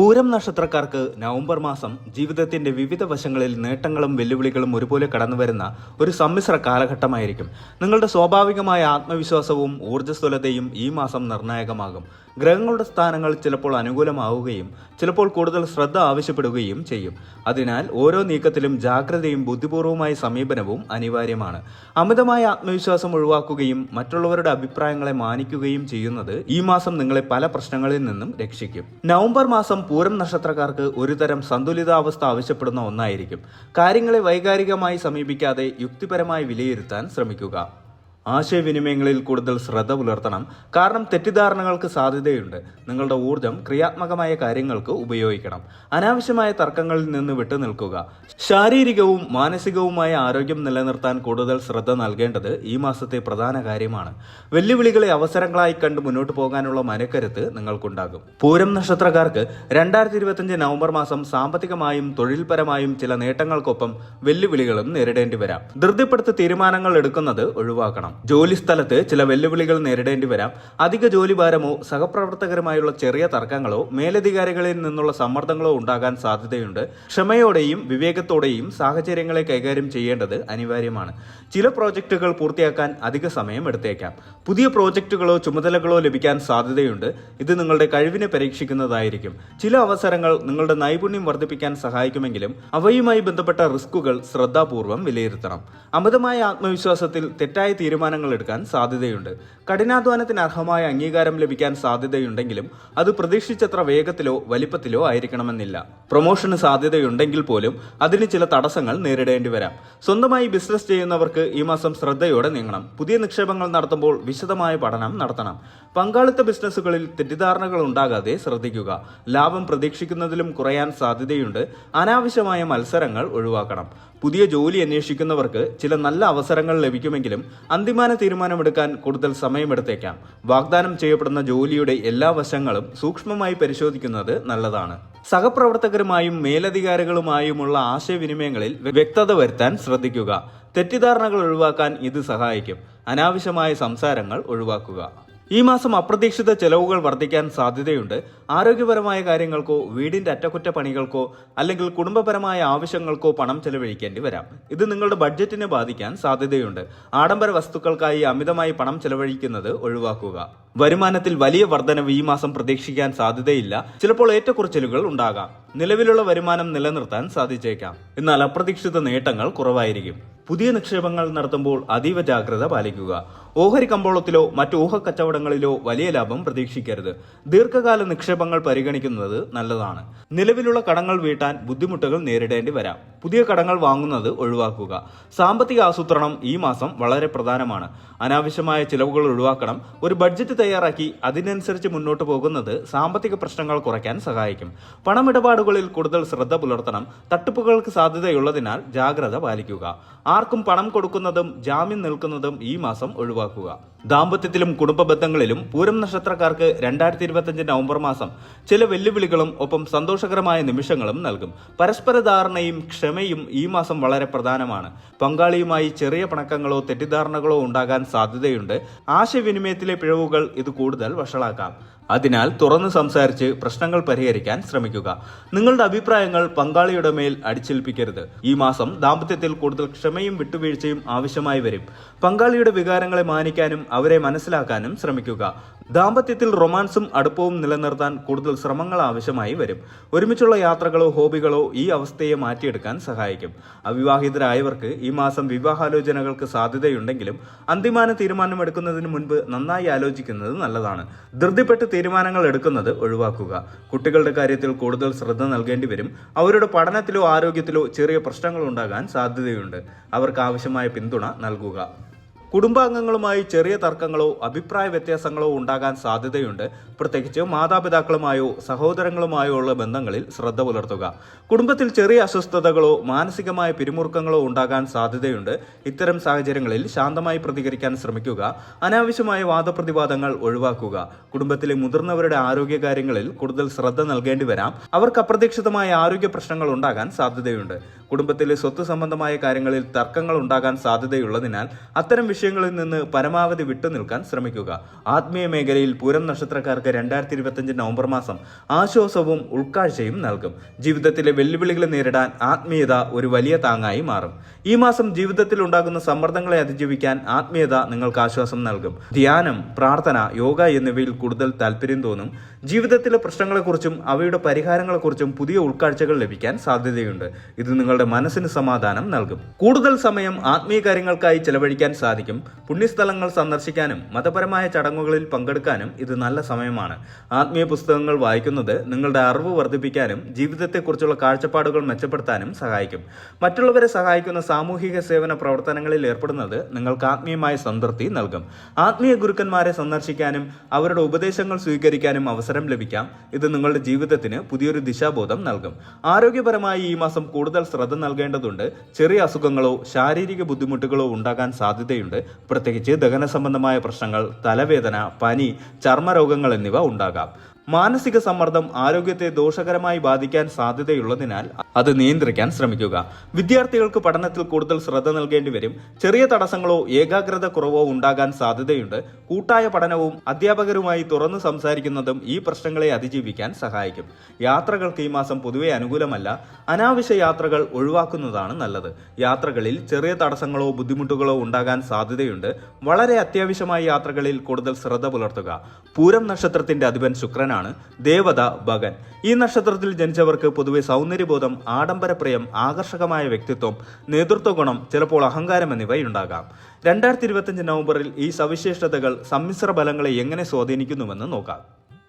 പൂരം നക്ഷത്രക്കാർക്ക് നവംബർ മാസം ജീവിതത്തിന്റെ വിവിധ വശങ്ങളിൽ നേട്ടങ്ങളും വെല്ലുവിളികളും ഒരുപോലെ കടന്നുവരുന്ന ഒരു സമ്മിശ്ര കാലഘട്ടമായിരിക്കും. നിങ്ങളുടെ സ്വാഭാവികമായ ആത്മവിശ്വാസവും ഊർജസ്വലതയും ഈ മാസം നിർണായകമാകും. ഗ്രഹങ്ങളുടെ സ്ഥാനങ്ങൾ ചിലപ്പോൾ അനുകൂലമാവുകയും ചിലപ്പോൾ കൂടുതൽ ശ്രദ്ധ ആവശ്യപ്പെടുകയും ചെയ്യും. അതിനാൽ ഓരോ നീക്കത്തിലും ജാഗ്രതയും ബുദ്ധിപൂർവമായ സമീപനവും അനിവാര്യമാണ്. അമിതമായ ആത്മവിശ്വാസം ഒഴിവാക്കുകയും മറ്റുള്ളവരുടെ അഭിപ്രായങ്ങളെ മാനിക്കുകയും ചെയ്യുന്നത് ഈ മാസം നിങ്ങളെ പല പ്രശ്നങ്ങളിൽ നിന്നും രക്ഷിക്കും. നവംബർ മാസം പൂരം നക്ഷത്രക്കാർക്ക് ഒരുതരം സന്തുലിതാവസ്ഥ ആവശ്യപ്പെടുന്ന ഒന്നായിരിക്കും. കാര്യങ്ങളെ വൈകാരികമായി സമീപിക്കാതെ യുക്തിപരമായി വിലയിരുത്താൻ ശ്രമിക്കുക. ആശയവിനിമയങ്ങളിൽ കൂടുതൽ ശ്രദ്ധ പുലർത്തണം. കാരണം തെറ്റിദ്ധാരണകൾക്ക് സാധ്യതയുണ്ട്. നിങ്ങളുടെ ഊർജം ക്രിയാത്മകമായ കാര്യങ്ങൾക്ക് ഉപയോഗിക്കണം. അനാവശ്യമായ തർക്കങ്ങളിൽ നിന്ന് വിട്ടുനിൽക്കുക ശാരീരികവും മാനസികവുമായ ആരോഗ്യം നിലനിർത്താൻ കൂടുതൽ ശ്രദ്ധ നൽകേണ്ടത് ഈ മാസത്തെ പ്രധാന കാര്യമാണ്. വെല്ലുവിളികളെ അവസരങ്ങളായി കണ്ട് മുന്നോട്ട് പോകാനുള്ള മനക്കരുത്ത് നിങ്ങൾക്കുണ്ടാകും. പൂരം നക്ഷത്രക്കാർക്ക് രണ്ടായിരത്തി ഇരുപത്തിയഞ്ച് നവംബർ മാസം സാമ്പത്തികമായും തൊഴിൽപരമായും ചില നേട്ടങ്ങൾക്കൊപ്പം വെല്ലുവിളികളും നേരിടേണ്ടി വരാം. ധൃതിപ്പെടുത്ത് തീരുമാനങ്ങൾ എടുക്കുന്നത് ഒഴിവാക്കണം. ജോലി സ്ഥലത്ത് ചില വെല്ലുവിളികൾ നേരിടേണ്ടി വരാം. അധിക ജോലിഭാരമോ സഹപ്രവർത്തകരുമായുള്ള ചെറിയ തർക്കങ്ങളോ മേലധികാരികളിൽ നിന്നുള്ള സമ്മർദ്ദങ്ങളോ ഉണ്ടാകാൻ സാധ്യതയുണ്ട്. ക്ഷമയോടെയും വിവേകത്തോടെയും സാഹചര്യങ്ങളെ കൈകാര്യം ചെയ്യേണ്ടത് അനിവാര്യമാണ്. ചില പ്രോജക്റ്റുകൾ പൂർത്തിയാക്കാൻ അധിക സമയം എടുത്തേക്കാം. പുതിയ പ്രോജക്റ്റുകളോ ചുമതലകളോ ലഭിക്കാൻ സാധ്യതയുണ്ട്. ഇത് നിങ്ങളുടെ കഴിവിനെ പരീക്ഷിക്കുന്നതായിരിക്കും. ചില അവസരങ്ങൾ നിങ്ങളുടെ നൈപുണ്യം വർദ്ധിപ്പിക്കാൻ സഹായിക്കുമെങ്കിലും അവയുമായി ബന്ധപ്പെട്ട റിസ്കുകൾ ശ്രദ്ധാപൂർവം വിലയിരുത്തണം. അമിതമായ ആത്മവിശ്വാസത്തിൽ തെറ്റായ തീരുമാനങ്ങൾ എടുക്കാൻ സാധ്യതയുണ്ട്. കഠിനാധ്വാനത്തിന് അർഹമായ അംഗീകാരം ലഭിക്കാൻ സാധ്യതയുണ്ടെങ്കിലും അത് പ്രതീക്ഷിച്ചത്ര വേഗത്തിലോ വലിപ്പത്തിലോ ആയിരിക്കണമെന്നില്ല. പ്രൊമോഷന് സാധ്യതയുണ്ടെങ്കിൽ പോലും അതിന് ചില തടസ്സങ്ങൾ നേരിടേണ്ടി വരാം. സ്വന്തമായി ബിസിനസ് ചെയ്യുന്നവർക്ക് ഈ മാസം ശ്രദ്ധയോടെ നീങ്ങണം. പുതിയ നിക്ഷേപങ്ങൾ നടത്തുമ്പോൾ വിശദമായ പഠനം നടത്തണം. പങ്കാളിത്ത ബിസിനസ്സുകളിൽ തെറ്റിദ്ധാരണകൾ ഉണ്ടാകാതെ ശ്രദ്ധിക്കുക. ലാഭം പ്രതീക്ഷിക്കുന്നതിലും കുറയാൻ സാധ്യതയുണ്ട്. അനാവശ്യമായ മത്സരങ്ങൾ ഒഴിവാക്കണം. പുതിയ ജോലി അന്വേഷിക്കുന്നവർക്ക് ചില നല്ല അവസരങ്ങൾ ലഭിക്കുമെങ്കിലും അന്തിമാന തീരുമാനമെടുക്കാൻ കൂടുതൽ സമയമെടുത്തേക്കാം. വാഗ്ദാനം ചെയ്യപ്പെടുന്ന ജോലിയുടെ എല്ലാ വശങ്ങളും സൂക്ഷ്മമായി പരിശോധിക്കുന്നത് നല്ലതാണ്. സഹപ്രവർത്തകരുമായും മേലധികാരികളുമായുമുള്ള ആശയവിനിമയങ്ങളിൽ വ്യക്തത വരുത്താൻ ശ്രദ്ധിക്കുക. തെറ്റിദ്ധാരണകൾ ഒഴിവാക്കാൻ ഇത് സഹായിക്കും. അനാവശ്യമായ സംസാരങ്ങൾ ഒഴിവാക്കുക. ഈ മാസം അപ്രതീക്ഷിത ചെലവുകൾ വർദ്ധിക്കാൻ സാധ്യതയുണ്ട്. ആരോഗ്യപരമായ കാര്യങ്ങൾക്കോ വീടിന്റെ അറ്റകുറ്റപ്പണികൾക്കോ അല്ലെങ്കിൽ കുടുംബപരമായ ആവശ്യങ്ങൾക്കോ പണം ചെലവഴിക്കേണ്ടി വരാം. ഇത് നിങ്ങളുടെ ബഡ്ജറ്റിനെ ബാധിക്കാൻ സാധ്യതയുണ്ട്. ആഡംബര വസ്തുക്കൾക്കായി അമിതമായി പണം ചെലവഴിക്കുന്നത് ഒഴിവാക്കുക. വരുമാനത്തിൽ വലിയ വർധനവ് ഈ മാസം പ്രതീക്ഷിക്കാൻ സാധ്യതയില്ല. ചിലപ്പോൾ ഏറ്റക്കുറച്ചിലുകൾ ഉണ്ടാകാം. നിലവിലുള്ള വരുമാനം നിലനിർത്താൻ സാധിച്ചേക്കാം. എന്നാൽ അപ്രതീക്ഷിത നേട്ടങ്ങൾ കുറവായിരിക്കും. പുതിയ നിക്ഷേപങ്ങൾ നടത്തുമ്പോൾ അതീവ ജാഗ്രത പാലിക്കുക. ഓഹരി കമ്പോളത്തിലോ മറ്റ് ഊഹ കച്ചവടങ്ങളിലോ വലിയ ലാഭം പ്രതീക്ഷിക്കരുത്. ദീർഘകാല നിക്ഷേപങ്ങൾ പരിഗണിക്കുന്നത് നല്ലതാണ്. നിലവിലുള്ള കടങ്ങൾ വീട്ടാൻ ബുദ്ധിമുട്ടുകൾ നേരിടേണ്ടി വരാം. പുതിയ കടങ്ങൾ വാങ്ങുന്നത് ഒഴിവാക്കുക. സാമ്പത്തിക ആസൂത്രണം ഈ മാസം വളരെ പ്രധാനമാണ്. അനാവശ്യമായ ചിലവുകൾ ഒഴിവാക്കണം. ഒരു ബഡ്ജറ്റ് തയ്യാറാക്കി അതിനനുസരിച്ച് മുന്നോട്ട് പോകുന്നത് സാമ്പത്തിക പ്രശ്നങ്ങൾ കുറയ്ക്കാൻ സഹായിക്കും. പണമിടപാടുകളിൽ കൂടുതൽ ശ്രദ്ധ പുലർത്തണം. തട്ടിപ്പുകൾക്ക് സാധ്യതയുള്ളതിനാൽ ജാഗ്രത പാലിക്കുക. ആർക്കും പണം കൊടുക്കുന്നതും ജാമ്യം നിൽക്കുന്നതും ഈ മാസം ഒഴിവാക്കുക. ദാമ്പത്യത്തിലും കുടുംബ ബന്ധങ്ങളിലും പൂരം നക്ഷത്രക്കാർക്ക് രണ്ടായിരത്തി ഇരുപത്തിയഞ്ച് നവംബർ മാസം ചില വെല്ലുവിളികളും ഒപ്പം സന്തോഷകരമായ നിമിഷങ്ങളും നൽകും. പരസ്പര ധാരണയും ക്ഷമയും ഈ മാസം വളരെ പ്രധാനമാണ്. പങ്കാളിയുമായി ചെറിയ പിണക്കങ്ങളോ തെറ്റിദ്ധാരണകളോ ഉണ്ടാകാൻ സാധ്യതയുണ്ട്. ആശയവിനിമയത്തിലെ പിഴവുകൾ ഇത് കൂടുതൽ വഷളാക്കാം. അതിനാൽ തുറന്ന് സംസാരിച്ച് പ്രശ്നങ്ങൾ പരിഹരിക്കാൻ ശ്രമിക്കുക. നിങ്ങളുടെ അഭിപ്രായങ്ങൾ പങ്കാളിയുടെ മേൽ അടിച്ചേൽപ്പിക്കരുത്. ഈ മാസം ദാമ്പത്യത്തിൽ കൂടുതൽ ക്ഷമയും വിട്ടുവീഴ്ചയും ആവശ്യമായി വരും. പങ്കാളിയുടെ വികാരങ്ങളെ മാനിക്കാനും അവരെ മനസ്സിലാക്കാനും ശ്രമിക്കുക. ദാമ്പത്യത്തിൽ റൊമാൻസും അടുപ്പവും നിലനിർത്താൻ കൂടുതൽ ശ്രമങ്ങൾ ആവശ്യമായി വരും. ഒരുമിച്ചുള്ള യാത്രകളോ ഹോബികളോ ഈ അവസ്ഥയെ മാറ്റിയെടുക്കാൻ സഹായിക്കും. അവിവാഹിതരായവർക്ക് ഈ മാസം വിവാഹാലോചനകൾക്ക് സാധ്യതയുണ്ടെങ്കിലും അന്തിമാന തീരുമാനമെടുക്കുന്നതിന് മുൻപ് നന്നായി ആലോചിക്കുന്നത് നല്ലതാണ്. ധൃതിപ്പെട്ട് തീരുമാനങ്ങൾ എടുക്കുന്നത് ഒഴിവാക്കുക. കുട്ടികളുടെ കാര്യത്തിൽ കൂടുതൽ ശ്രദ്ധ നൽകേണ്ടി വരും. അവരുടെ പഠനത്തിലോ ആരോഗ്യത്തിലോ ചെറിയ പ്രശ്നങ്ങൾ ഉണ്ടാകാൻ സാധ്യതയുണ്ട്. അവർക്ക് ആവശ്യമായ പിന്തുണ നൽകുക. കുടുംബാംഗങ്ങളുമായി ചെറിയ തർക്കങ്ങളോ അഭിപ്രായ വ്യത്യാസങ്ങളോ ഉണ്ടാകാൻ സാധ്യതയുണ്ട്. പ്രത്യേകിച്ച് മാതാപിതാക്കളുമായോ സഹോദരങ്ങളുമായോ ഉള്ള ബന്ധങ്ങളിൽ ശ്രദ്ധ പുലർത്തുക. കുടുംബത്തിൽ ചെറിയ അസ്വസ്ഥതകളോ മാനസികമായ പിരിമുറുക്കങ്ങളോ ഉണ്ടാകാൻ സാധ്യതയുണ്ട്. ഇത്തരം സാഹചര്യങ്ങളിൽ ശാന്തമായി പ്രതികരിക്കാൻ ശ്രമിക്കുക. അനാവശ്യമായ വാദപ്രതിവാദങ്ങൾ ഒഴിവാക്കുക. കുടുംബത്തിലെ മുതിർന്നവരുടെ ആരോഗ്യകാര്യങ്ങളിൽ കൂടുതൽ ശ്രദ്ധ നൽകേണ്ടി വരാം. അവർക്ക് അപ്രതീക്ഷിതമായ ആരോഗ്യ പ്രശ്നങ്ങൾ ഉണ്ടാകാൻ സാധ്യതയുണ്ട്. കുടുംബത്തിലെ സ്വത്ത് സംബന്ധമായ കാര്യങ്ങളിൽ തർക്കങ്ങൾ ഉണ്ടാകാൻ സാധ്യതയുള്ളതിനാൽ അത്തരം വിഷയങ്ങളിൽ നിന്ന് പരമാവധി വിട്ടുനിൽക്കാൻ ശ്രമിക്കുക. ആത്മീയ മേഖലയിൽ പൂരം നക്ഷത്രക്കാർക്ക് രണ്ടായിരത്തി ഇരുപത്തിയഞ്ച് നവംബർ മാസം ആശ്വാസവും ഉൾക്കാഴ്ചയും നൽകും. ജീവിതത്തിലെ വെല്ലുവിളികളെ നേരിടാൻ ആത്മീയത ഒരു വലിയ താങ്ങായി മാറും. ഈ മാസം ജീവിതത്തിൽ ഉണ്ടാകുന്ന സമ്മർദ്ദങ്ങളെ അതിജീവിക്കാൻ ആത്മീയത നിങ്ങൾക്ക് ആശ്വാസം നൽകും. ധ്യാനം പ്രാർത്ഥന യോഗ എന്നിവയിൽ കൂടുതൽ താല്പര്യം തോന്നും. ജീവിതത്തിലെ പ്രശ്നങ്ങളെക്കുറിച്ചും അവയുടെ പരിഹാരങ്ങളെക്കുറിച്ചും പുതിയ ഉൾക്കാഴ്ചകൾ ലഭിക്കാൻ സാധ്യതയുണ്ട്. ഇത് നിങ്ങളുടെ മനസ്സിന് സമാധാനം നൽകും. കൂടുതൽ സമയം ആത്മീയ കാര്യങ്ങൾക്കായി ചെലവഴിക്കാൻ സാധിക്കും. പുണ്യസ്ഥലങ്ങൾ സന്ദർശിക്കാനും മതപരമായ ചടങ്ങുകളിൽ പങ്കെടുക്കാനും ഇത് നല്ല സമയമാണ്. ആത്മീയ പുസ്തകങ്ങൾ വായിക്കുന്നത് നിങ്ങളുടെ അറിവ് വർദ്ധിപ്പിക്കാനും ജീവിതത്തെക്കുറിച്ചുള്ള കാഴ്ചപ്പാടുകൾ മെച്ചപ്പെടുത്താനും സഹായിക്കും. മറ്റുള്ളവരെ സഹായിക്കുന്ന സാമൂഹിക സേവന പ്രവർത്തനങ്ങളിൽ ഏർപ്പെടുന്നത് നിങ്ങൾക്ക് ആത്മീയമായ സംതൃപ്തി നൽകും. ആത്മീയ ഗുരുക്കന്മാരെ സന്ദർശിക്കാനും അവരുടെ ഉപദേശങ്ങൾ സ്വീകരിക്കാനും അവസരം ലഭിക്കാം. ഇത് നിങ്ങളുടെ ജീവിതത്തിന് പുതിയൊരു ദിശാബോധം നൽകും. ആരോഗ്യപരമായി ഈ മാസം കൂടുതൽ ശ്രദ്ധ നൽകേണ്ടതുണ്ട്. ചെറിയ അസുഖങ്ങളോ ശാരീരിക ബുദ്ധിമുട്ടുകളോ ഉണ്ടാകാൻ സാധ്യതയുണ്ട്. പ്രത്യേകിച്ച് ദഹന സംബന്ധമായ പ്രശ്നങ്ങൾ തലവേദന പനി ചർമ്മരോഗങ്ങൾ എന്നിവ ഉണ്ടാകാം. മാനസിക സമ്മർദ്ദം ആരോഗ്യത്തെ ദോഷകരമായി ബാധിക്കാൻ സാധ്യതയുള്ളതിനാൽ അത് നിയന്ത്രിക്കാൻ ശ്രമിക്കുക. വിദ്യാർത്ഥികൾക്ക് പഠനത്തിൽ കൂടുതൽ ശ്രദ്ധ നൽകേണ്ടി വരും. ചെറിയ തടസ്സങ്ങളോ ഏകാഗ്രത കുറവോ ഉണ്ടാകാൻ സാധ്യതയുണ്ട്. കൂട്ടായ പഠനവും അധ്യാപകരുമായി തുറന്നു സംസാരിക്കുന്നതും ഈ പ്രശ്നങ്ങളെ അതിജീവിക്കാൻ സഹായിക്കും. യാത്രകൾക്ക് ഈ മാസം പൊതുവെ അനുകൂലമല്ല. അനാവശ്യ യാത്രകൾ ഒഴിവാക്കുന്നതാണ് നല്ലത്. യാത്രകളിൽ ചെറിയ തടസ്സങ്ങളോ ബുദ്ധിമുട്ടുകളോ ഉണ്ടാകാൻ സാധ്യതയുണ്ട്. വളരെ അത്യാവശ്യമായ യാത്രകളിൽ കൂടുതൽ ശ്രദ്ധ പുലർത്തുക. പൂരം നക്ഷത്രത്തിന്റെ അധിപൻ ശുക്രനാണ് ദേവത ഭഗൻ. ഈ നക്ഷത്രത്തിൽ ജനിച്ചവർക്ക് പൊതുവെ സൗന്ദര്യബോധം ആഡംബരപ്രിയം ആകർഷകമായ വ്യക്തിത്വം നേതൃത്വ ഗുണം ചിലപ്പോൾ അഹങ്കാരം എന്നിവയുണ്ടാകാം. രണ്ടായിരത്തി ഇരുപത്തിയഞ്ച് നവംബറിൽ ഈ സവിശേഷതകൾ സമ്മിശ്ര ബലങ്ങളെ എങ്ങനെ സ്വാധീനിക്കുന്നുവെന്ന് നോക്കാം.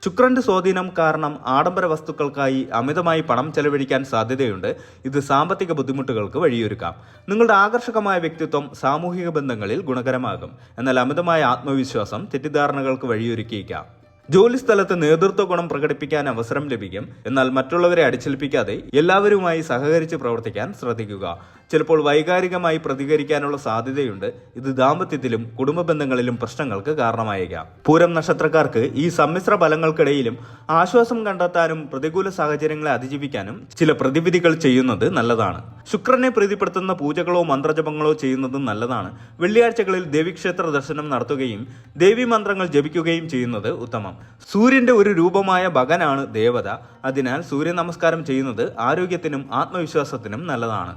ശുക്രന്റെ സ്വാധീനം കാരണം ആഡംബര വസ്തുക്കൾക്കായി അമിതമായി പണം ചെലവഴിക്കാൻ സാധ്യതയുണ്ട്. ഇത് സാമ്പത്തിക ബുദ്ധിമുട്ടുകൾക്ക് വഴിയൊരുക്കാം. നിങ്ങളുടെ ആകർഷകമായ വ്യക്തിത്വം സാമൂഹിക ബന്ധങ്ങളിൽ ഗുണകരമാകും. എന്നാൽ അമിതമായ ആത്മവിശ്വാസം തെറ്റിദ്ധാരണകൾക്ക് വഴിയൊരുക്കിയേക്കാം. ജോലിസ്ഥലത്ത് നേതൃത്വ ഗുണം പ്രകടിപ്പിക്കാൻ അവസരം ലഭിക്കും. എന്നാൽ മറ്റുള്ളവരെ അടിച്ചേൽപ്പിക്കാതെ എല്ലാവരുമായി സഹകരിച്ച് പ്രവർത്തിക്കാൻ ശ്രദ്ധിക്കുക. ചിലപ്പോൾ വൈകാരികമായി പ്രതികരിക്കാനുള്ള സാധ്യതയുണ്ട്. ഇത് ദാമ്പത്യത്തിലും കുടുംബ ബന്ധങ്ങളിലും പ്രശ്നങ്ങൾക്ക് കാരണമായേക്കാം. പൂരം നക്ഷത്രക്കാർക്ക് ഈ സമ്മിശ്ര ഫലങ്ങൾക്കിടയിലും ആശ്വാസം കണ്ടെത്താനും പ്രതികൂല സാഹചര്യങ്ങളെ അതിജീവിക്കാനും ചില പ്രതിവിധികൾ ചെയ്യുന്നത് നല്ലതാണ്. ശുക്രനെ പ്രീതിപ്പെടുത്തുന്ന പൂജകളോ മന്ത്രജപങ്ങളോ ചെയ്യുന്നതും നല്ലതാണ്. വെള്ളിയാഴ്ചകളിൽ ദേവീക്ഷേത്ര ദർശനം നടത്തുകയും ദേവി മന്ത്രങ്ങൾ ജപിക്കുകയും ചെയ്യുന്നത് ഉത്തമം. സൂര്യന്റെ ഒരു രൂപമായ ഭഗനാണ് ദേവത. അതിനാൽ സൂര്യ നമസ്കാരം ചെയ്യുന്നത് ആരോഗ്യത്തിനും ആത്മവിശ്വാസത്തിനും നല്ലതാണ്.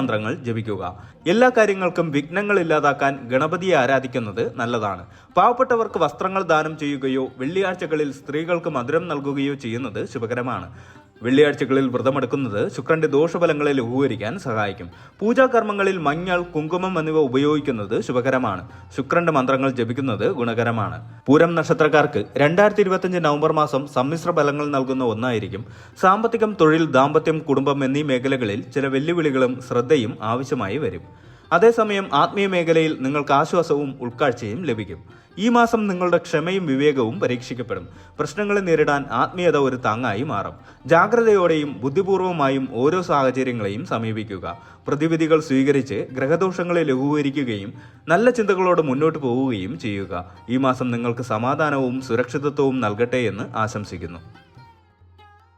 സൂര്യമന്ത്രങ്ങൾ ജപിക്കുക. എല്ലാ കാര്യങ്ങൾക്കും വിഘ്നങ്ങൾ ഇല്ലാതാക്കാൻ ഗണപതിയെ ആരാധിക്കുന്നത് നല്ലതാണ്. പാവപ്പെട്ടവർക്ക് വസ്ത്രങ്ങൾ ദാനം ചെയ്യുകയോ വെള്ളിയാഴ്ചകളിൽ സ്ത്രീകൾക്ക് മധുരം നൽകുകയോ ചെയ്യുന്നത് ശുഭകരമാണ്. വെള്ളിയാഴ്ചകളിൽ വ്രതമെടുക്കുന്നത് ശുക്രന്റെ ദോഷഫലങ്ങളെ ലഘൂകരിക്കാൻ സഹായിക്കും. പൂജാകർമ്മങ്ങളിൽ മഞ്ഞൾ കുങ്കുമം എന്നിവ ഉപയോഗിക്കുന്നത് ശുഭകരമാണ്. ശുക്രന്റെ മന്ത്രങ്ങൾ ജപിക്കുന്നത് ഗുണകരമാണ്. പൂരം നക്ഷത്രക്കാർക്ക് രണ്ടായിരത്തി ഇരുപത്തിയഞ്ച് നവംബർ മാസം സമ്മിശ്ര ഫലങ്ങൾ നൽകുന്ന ഒന്നായിരിക്കും. സാമ്പത്തികം തൊഴിൽ ദാമ്പത്യം കുടുംബം എന്നീ മേഖലകളിൽ ചില വെല്ലുവിളികളും ശ്രദ്ധയും ആവശ്യമായി വരും. അതേസമയം ആത്മീയ മേഖലയിൽ നിങ്ങൾക്ക് ആശ്വാസവും ഉൾക്കാഴ്ചയും ലഭിക്കും. ഈ മാസം നിങ്ങളുടെ ക്ഷമയും വിവേകവും പരീക്ഷിക്കപ്പെടും. പ്രശ്നങ്ങളെ നേരിടാൻ ആത്മീയത ഒരു താങ്ങായി മാറും. ജാഗ്രതയോടെയും ബുദ്ധിപൂർവമായും ഓരോ സാഹചര്യങ്ങളെയും സമീപിക്കുക. പ്രതിവിധികൾ സ്വീകരിച്ച് ഗ്രഹദോഷങ്ങളെ ലഘൂകരിക്കുകയും നല്ല ചിന്തകളോട് മുന്നോട്ട് പോവുകയും ചെയ്യുക. ഈ മാസം നിങ്ങൾക്ക് സമാധാനവും സുരക്ഷിതത്വവും നൽകട്ടെ എന്ന് ആശംസിക്കുന്നു.